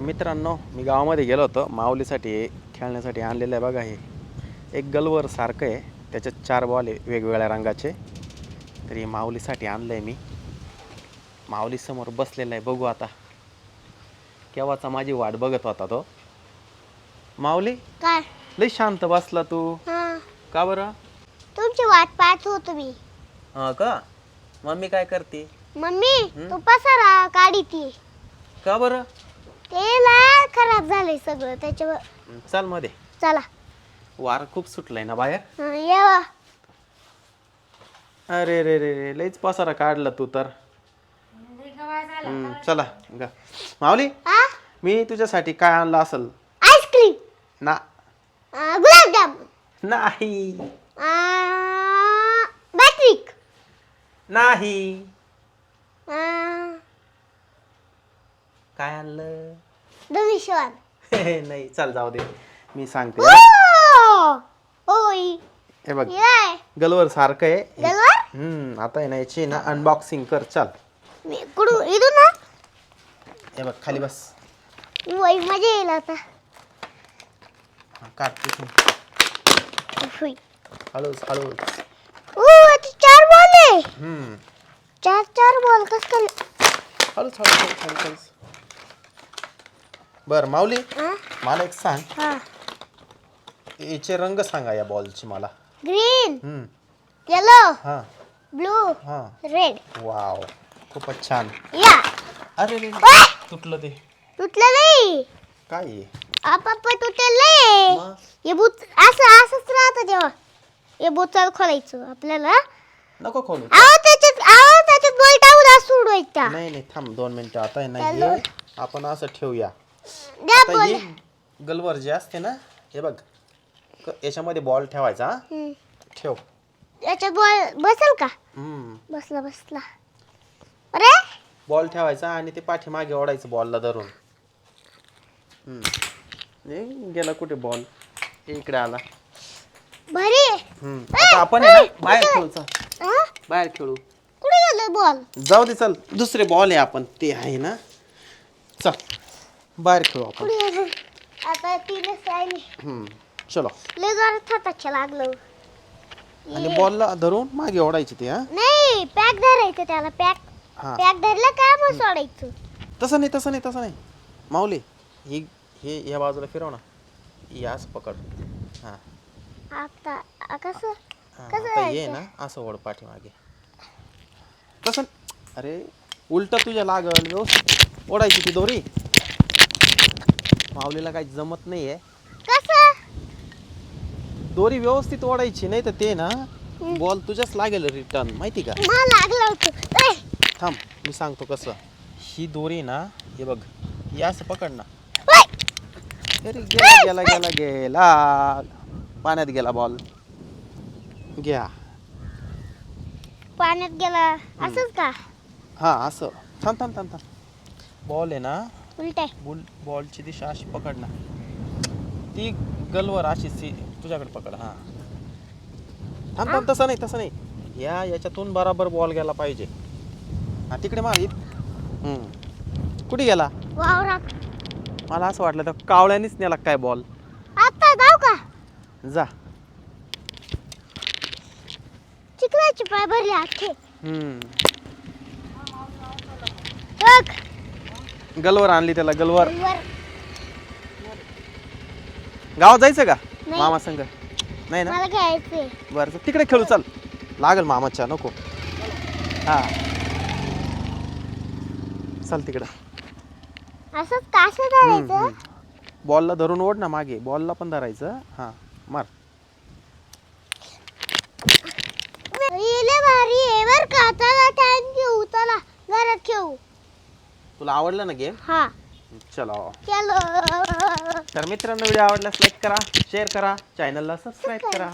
मित्रांनो मी गावामध्ये गेलो होतो. माऊलीसाठी खेळण्यासाठी आणलेलं आहे बघा हे. एक गलवर सारखं आहे. त्याच्यात चार बॉल आहे वेगवेगळ्या रंगाचे. तर हे माऊलीसाठी आणलं आहे मी माऊलीसमोर बसलेला आहे. बघू आता. केव्हाचा माझी वाट बघत होता तो. माऊली? काय? लई शांत बसला तू. हा. का बरं? तुमची वाट पाहत होतो मी. हा का? मम्मी काय करते? मम्मी हं? तू पसारा काढी ती का बरं? ते ना खराब झालंय सगळं त्याच्यावर. चाल मध्ये. चला. वार खूप सुटलाय ना बाहेर? हं, येवा अरे रे रे रे लईच पसारा काढला तू तर. हम्म, चला गा. माऊली हा मी तुझ्यासाठी काय आणलं असल? आईस्क्रीम. ना. गुलाबजाम. नाही. बॅट्रिक. नाही. काय आणलं? धनुष्यवान नाही चल जाऊ दे. मी सांगते! ओय हे बघ गलवर सारखं आहे. गलवर? हम्म आता आहे ना याची ना अनबॉक्सिंग कर चल. मी ना? हे बघ खाली बस. वय मजा येईल आता. हा, काढ तिथून. हुई. हळूच हळूच. ओ आता चार बॉल आहे. हम्म. चार चार बॉल कस काय? हळूच हळूच हळूच हळूच हळूच. बरं माऊली मला एक सांग. हा. याचे रंग सांगा या बॉलचे मला. ग्रीन हम्म. येलो हां. ब्लू हां. रेड वाव खूपच छान. या. अरे रे! तुटलं ते. तुटलं नाही. काय आहे? आपाप तुटेल. नाही मग? हे भूत असं असंच राहतं तेव्हा. हे बोचाल खोलायचं आपल्याला. नको खोलू. आहो त्याच्यात आहो त्याच्यात बॉल टाकून असं सोडवायचा नाही नाही थांब दोन मिनिटं. आता आहे ना. हे आपण असं ठेवूया. आता ही गलवर जे असते ना हे बघ क- याच्यामध्ये बॉल ठेवायचा हा? हम्म. ठेव. याच्यात बॉल बसेल का? बसला बसला. अरे? बॉल ठेवायचा आणि ते पाठीमागे ओढायचं बॉलला धरून. हम्म. गेला कुठे बॉल इकडे आला. भारी. आहे. हम्म. आता आपण आहे ना बाहेर खेळू चल. हा? बाहेर खेळू. कुठे गेलं बॉल जाऊ दे चल. दुसरे बॉल आहे आपण. ते आहे ना. चल. बाहेर खेळू आपण. आता तीनच हम्म. चलो. लय जोरात हाताच्या लागलं. आणि बॉलला धरून मागे ओढायची ते हा? नाही पॅक धरायचं त्याला पॅक हा. पॅक धरलं का मग सोडायचं? तसं नाही तसं नाही तसं नाही. माऊली ही हे या बाजूला फिरव ना. यास पकड. हां. आता आ, कसं? हां, कसं आता ये? ना असं ओढ पाठीमागे. तसं अरे उलट तुझ्या लागल व्यवस्थित. ओढायची ती दोरी. माऊलीला काही जमत नाही आहे कसं? दोरी व्यवस्थित ओढायची नाही तर ते ना बॉल तुझ्याच लागेल रिटर्न माहिती का? मला लागलं होतं. ए, थांब मी सांगतो कसं. ही दोरी ना हे बघ ही असं पकड ना. ओय! अरे गेला गेला गेला गेला. पाण्यात गेला बॉल घ्या. पाण्यात गेला. असंच का? हा असं. थांब थांब थांब थांब. बॉल आहे ना उलट आहे. बुल बॉलची दिशा अशी पकड ना. ती गलवर अशी सी तुझ्याकडे पकड हा. थांब थांब तसं नाही तसं नाही. या याच्यातून बराबर बॉल गेला पाहिजे. हा तिकडे मार इत हम्म. कुठे गेला? वावरात. मला असं वाटलं तर कावळ्यानेच नेला काय बॉल? आता जाऊ का? जा. चिखलाचे पाय भरले आखे हम्म. बघ. गलवर आणली त्याला गलवर. वर गावात जायचं का? नाही. मामा संग? नाही ना? मला घ्यायचंय बरं चल, तिकडे खेळू चल. लागल मामाच्या नको. हा. चल तिकडं. असंच कासं धरायचं. बॉलला धरून ओढ ना मागे. बॉलला पण धरायचं. हा मार. लय भारी आहे बर का? चला टाइम घेऊ चला घरात खेळू. तुला आवडलं ना गेम हा. चलो. चलो. तर मित्रांनो व्हिडिओ आवडल्यास लाईक करा शेअर करा चॅनलला सबस्क्राईब करा.